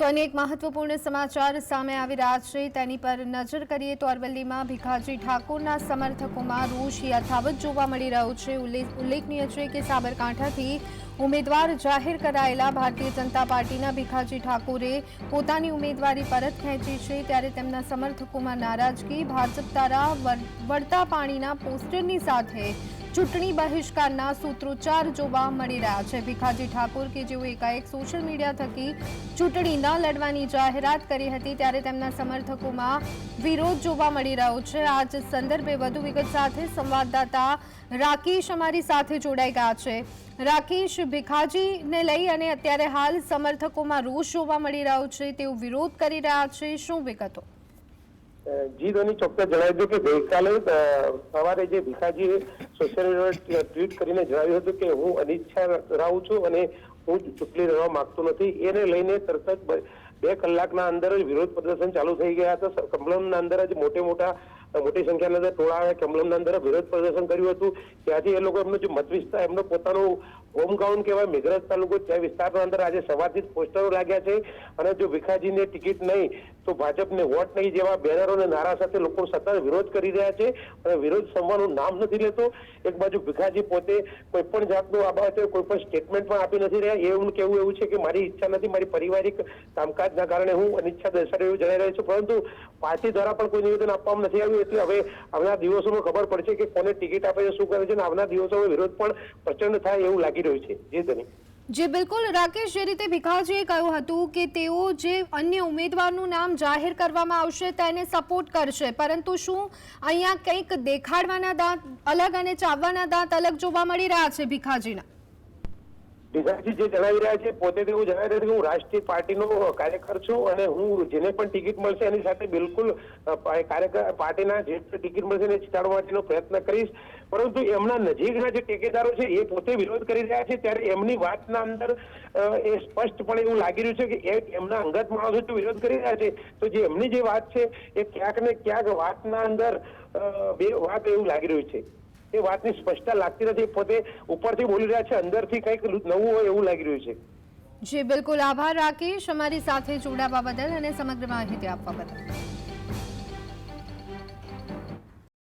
તો અનેક મહત્વપૂર્ણ સમાચાર સામે આવી રહ્યા છે. તેની પર નજર કરીએ તો અરવલ્લીમાં ભીખાજી ઠાકોરના સમર્થકોમાં રોષ યથાવત જોવા મળી રહ્યો છે. ઉલ્લેખ- ઉલ્લેખનીય છે કે સાબરકાંઠાથી ઉમેદવાર જાહેર કરાયેલા ભારતીય જનતા પાર્ટીના ભીખાજી ઠાકોરે પોતાની ઉમેદવારી પરત ખેંચી છે. ત્યારે તેમના સમર્થકોમાં નારાજગી, ભાજપ દ્વારા વળતા પાણીના પોસ્ટરની સાથે ચૂંટણી બહિષ્કારના સૂત્રોચ્ચાર જોવા મળી રહ્યા છે. ભીખાજી ઠાકોર કે જેઓ એકાએક સોશિયલ મીડિયા થકી ચૂંટણી ન લડવાની જાહેરાત કરી હતી, ત્યારે તેમના સમર્થકોમાં વિરોધ જોવા મળી રહ્યો છે. આ જ સંદર્ભે વધુ વિગત સાથે સંવાદદાતા રાકેશ અમારી સાથે જોડાઈ ગયા છે. રાકેશ, ભીખાજીને લઈ અને અત્યારે હાલ સમર્થકોમાં રોષ જોવા મળી રહ્યો છે. તેઓ વિરોધ કરી રહ્યા છે. શું વિગતો? જી ધોની ચોક્કસ જણાવી દઉં કે ગઈકાલે સવારે જે ભીખાજીએ સોશિયલ મીડિયા ટ્વીટ કરીને જણાવ્યું હતું કે હું અનિચ્છા ધરાવું છું અને હું ચૂંટણી લડવા માંગતો નથી. એને લઈને તરત જ બે કલાકના અંદર જ વિરોધ પ્રદર્શન ચાલુ થઈ ગયા હતા. કમલમના અંદર જ મોટે મોટા મોટી સંખ્યાના અંદર ટોળા આવે કમલમના અંદર વિરોધ પ્રદર્શન કર્યું હતું. ત્યાંથી એ લોકો એમનો જે મત વિસ્તાર, એમનો પોતાનું હોમ ગ્રાઉન્ડ કહેવાય, મેઘરજ તાલુકો ત્યાં વિસ્તારના અંદર આજે સવારથી જ પોસ્ટરો લાગ્યા છે. અને જો ભીખાજીને ટિકિટ નહીં, તો ભાજપને વોટ નહીં જેવા બેનરો અને નારા સાથે લોકો સતત વિરોધ કરી રહ્યા છે. અને વિરોધ સંવાનું નામ નથી લેતો. એક બાજુ ભીખાજી પોતે કોઈ પણ જાતનું આ બાબતે કોઈ પણ સ્ટેટમેન્ટ પણ આપી નથી રહ્યા. એવું કેવું એવું છે કે મારી ઈચ્છા નથી, મારી પારિવારિક કામકાજના કારણે હું અનિચ્છા દર્શાવી એવું જણાઈ રહ્યો છું. પરંતુ પાર્ટી દ્વારા પણ કોઈ નિવેદન આપવામાં નથી આવ્યું. એટલે હવે આવનાર દિવસોમાં ખબર પડશે કે કોને ટિકિટ આપે છે, શું કરે છે અને આવનાર દિવસોમાં વિરોધ પણ પ્રચંડ થાય એવું લાગી રહ્યું છે. જે ધની. જે, બિલકુલ. રાકેશ, જે રીતે ભીખાજીએ કહ્યું હતું કે તેઓ જે અન્ય ઉમેદવારનું નામ જાહેર કરવામાં આવશે, તેને સપોર્ટ કરશે. પરંતુ શું અહીંયા કંઈક દેખાડવાના દાંત, અલગ અને ચાવવાના દાંત અલગ જોવા મળી રહ્યા છે ભીખાજીના? ભીખાજી જે જણાવી રહ્યા છે, પોતે તેવું જણાવી રહ્યા છે હું રાષ્ટ્રીય પાર્ટીનો કાર્યકર છું અને હું જેને પણ ટિકિટ મળશે એની સાથે બિલકુલ કાર્યકર, પાર્ટીના જે ટિકિટ મળશે એને જીતાડવા માટેનો પ્રયત્ન કરીશ. પરંતુ એમના નજીકના જે ટેકેદારો છે, એ પોતે વિરોધ કરી રહ્યા છે. ત્યારે એમની વાતના અંદર એ સ્પષ્ટપણે એવું લાગી રહ્યું છે કે એ એમના અંગત માણસો જો વિરોધ કરી રહ્યા છે. તો જે એમની જે વાત છે, એ ક્યાંક ને ક્યાંક વાતના અંદર બે વાત એવું લાગી રહ્યું છે. એ વાતની સ્પષ્ટતા લાગતી નથી. પોતે ઉપરથી બોલી રહ્યા છે, અંદરથી કંઈક નવું હોય એવું લાગી રહ્યું છે. જી, બિલકુલ. આભાર, રાકેશ. અમારી સાથે જોડાવા બદલ અને સમગ્ર માહિતી આપવા બદલ.